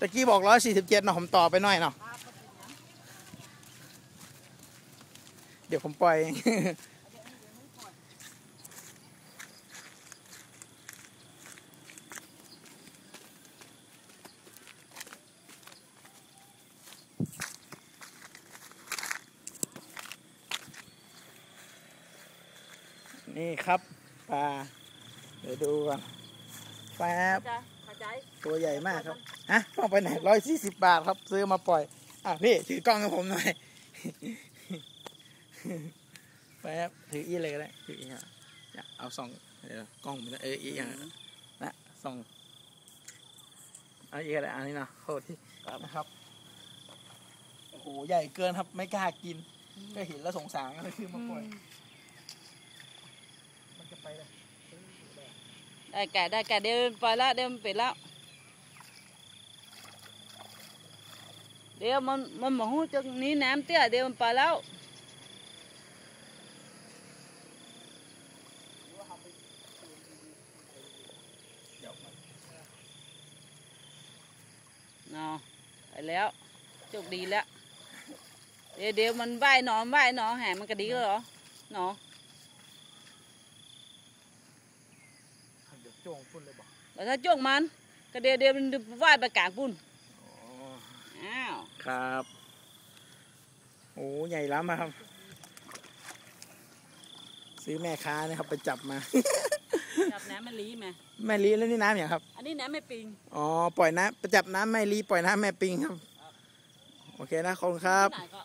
ตะกี้บอกร้อยสี่สิบเจ็ดเนาะผมต่อไปหน่อยเนาะเดี๋ยวผมปล่อยนี่ครับปลาเดี๋ยวดูก่อนแป๊บ เข้าใจเข้าใจตัวใหญ่มากครับฮะต้องไปไหนร้อยสี่สิบบาทครับ ซื้อมาปล่อยอะพี่ถือกล้องให้ผมหน่อยแป๊บถืออีเลยก็ได้ถืออีอะอยากเอาส่องเดี๋ยวกล้องมันจะเอออีอย่างนั้นนะส่องเอาอีกอะไรอันนี้นะโทษที่นะครับโอ้โหใหญ่เกินครับไม่กล้ากิน ก็เห็นแล้วสงสารก็เลยซื้อมาปล่อย มันจะไปเลย ได้แก่ได้แก่เดี๋ยวไปแล้วเดี๋ยวมันปิดแล้วเดี๋ยวมันมันมาหูจา จ้วงพุ่นเลยบอกแต่ถ้าจ้วงมันก็เดี๋ยวเดี๋ยวมันว่ายไปกลางปุ่นอ๋ออ้าวครับ โอ้ใหญ่ล้ำมาครับ ซื้อแม่ค้านะครับไปจับมา จับน้ำมันลีไหมแม่ลีแล้วนี่น้ำอย่างครับ อันนี้น้ำไม่ปิงอ๋อปล่อยน้ำไปจับน้ำแม่ลีปล่อยน้ำแม่ปิงครับ โอเคนะขอบคุณครับ ที่ไหนก็